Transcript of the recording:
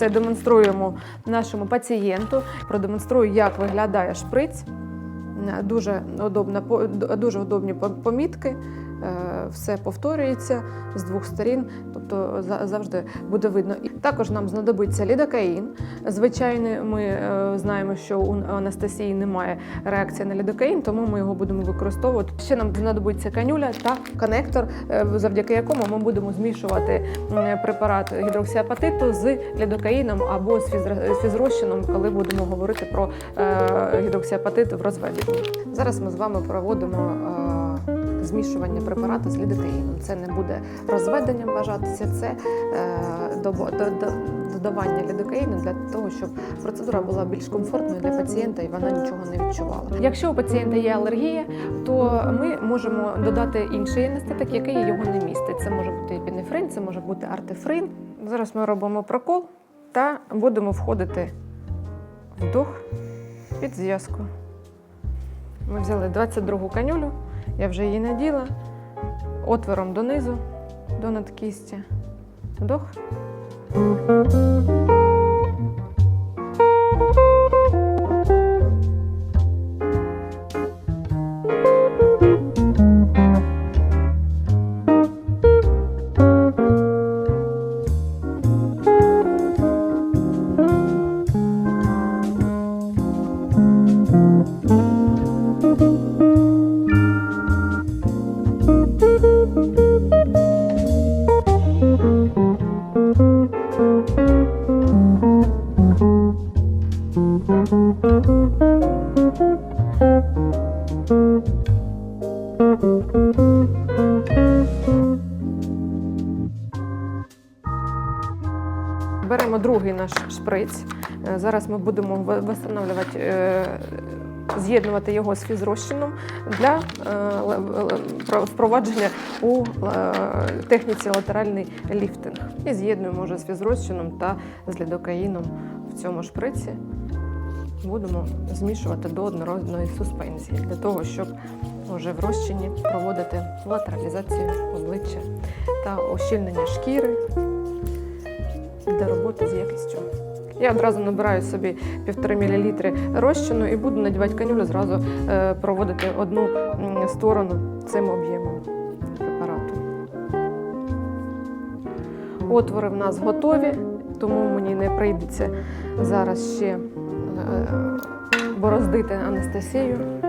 все демонструємо нашому пацієнту. Продемонструю, як виглядає шприц. Е, Дуже удобна, дуже удобні помітки. Е, Все повторюється з двох сторін, тобто за- завжди буде видно. Також нам знадобиться лідокаїн. Звичайно, ми е, знаємо, що у Анастасії немає реакції на лідокаїн, тому ми його будемо використовувати. Ще нам знадобиться канюля та конектор, е, завдяки якому ми будемо змішувати препарат гідроксіапатиту з лідокаїном або з фізр- фізрозчином, коли будемо говорити про гідроксіапатит в розведенні. Зараз ми з вами проводимо. Змішування препарату з лідокаїном. Це не буде розведенням вважатися, це е, додавання лідокаїну для того, щоб процедура була більш комфортною для пацієнта і вона нічого не відчувала. Якщо у пацієнта є алергія, то ми можемо додати інший анестетик, який його не містить. Це може бути епінефрин, це може бути артефрин. Зараз ми робимо прокол та будемо входити вдох під зв'язку. Ми взяли 22-гу канюлю, я вже її наділа отвором донизу, до надкісті. Вдох. Беремо другий наш шприц. Е, Зараз ми будемо встановлювати, е, з'єднувати його з фізрозчином для е, впровадження у техніці латеральний ліфтинг. І з'єднуємо вже з фізрозчином та з лідокаїном в цьому шприці. Будемо змішувати до однородної суспензії для того, щоб вже в розчині проводити латералізацію обличчя та ощільнення шкіри для роботи з якістю. Я одразу набираю собі півтори мл розчину і буду надівати канюлю, зразу е, проводити одну сторону цим об'ємом препарату. Отвори в нас готові, тому мені не прийдеться зараз ще бороздити анестезію.